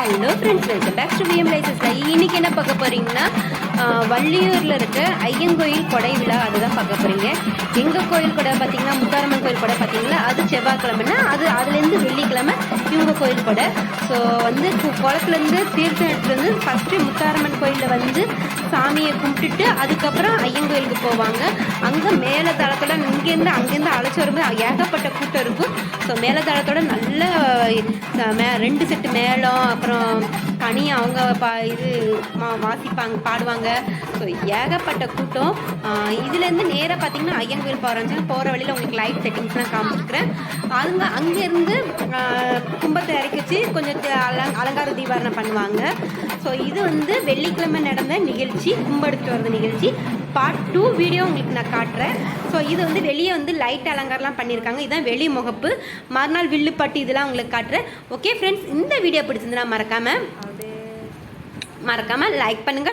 Hello friends welcome back to VM லைசஸில் இன்றைக்கி என்ன பார்க்க போகிறீங்கன்னா வள்ளியூரில் இருக்க ஐயங்கோயில் கொடை விழா அதுதான் பார்க்க போகிறீங்க எங்கள் கோயில் கொடை பார்த்தீங்கன்னா முத்தாரம்மன் கோயில் கொடை பார்த்தீங்களா அது செவ்வாய்க்கிழமைன்னா அது அதுலேருந்து வெள்ளிக்கிழமை இவங்க கோயில் கொடை. ஸோ வந்து குளத்துலேருந்து தீர்த்தம் எடுத்துலேருந்து ஃபஸ்ட்டு முத்தாரம்மன் கோயிலில் வந்து சாமியை கும்பிட்டுட்டு அதுக்கப்புறம் ஐயங்கோயிலுக்கு போவாங்க. அங்கே மேலே தளத்தோட இங்கேருந்து அங்கேருந்து அழைச்சி வரும்போது ஏகப்பட்ட கூட்டம் இருக்கும். ஸோ மேலே தளத்தோட நல்ல மே ரெண்டு செட்டு மேளம் அப்புறம் கனி அவங்க பா இது மா- வாசிப்பாங்க பாடுவாங்க. ஸோ ஏகப்பட்ட கூட்டம். இதுலேருந்து நேராக பார்த்தீங்கன்னா ஐயன் கோயில் போகிறாங்க போகிற வழியில் உங்களுக்கு லைட் செட்டிங்ஸ்லாம் காமிச்சிருக்கிறேன். அங்கே அங்கேருந்து கும்பத்தை இறக்கி வச்சு கொஞ்சம் அலங் அலங்கார தீபாரணம் பண்ணுவாங்க. ஸோ இது வந்து வெள்ளிக்கிழமை நடந்த நிகழ்ச்சி கும்பெடுத்து வர்ற நிகழ்ச்சி. பார்ட் டூ வீடியோ உங்களுக்கு நான் காட்டுறேன். ஸோ இது வந்து வெளியே வந்து லைட் அலங்காரம்லாம் பண்ணியிருக்காங்க. இதுதான் வெளி முகப்பு. மறுநாள் வில்லுப்பட்டு இதெல்லாம் உங்களுக்கு காட்டுறேன். ஓகே ஃப்ரெண்ட்ஸ் இந்த வீடியோ பிடிச்சிருந்தா மறக்காமல் மறக்காமல் லைக் பண்ணுங்கள்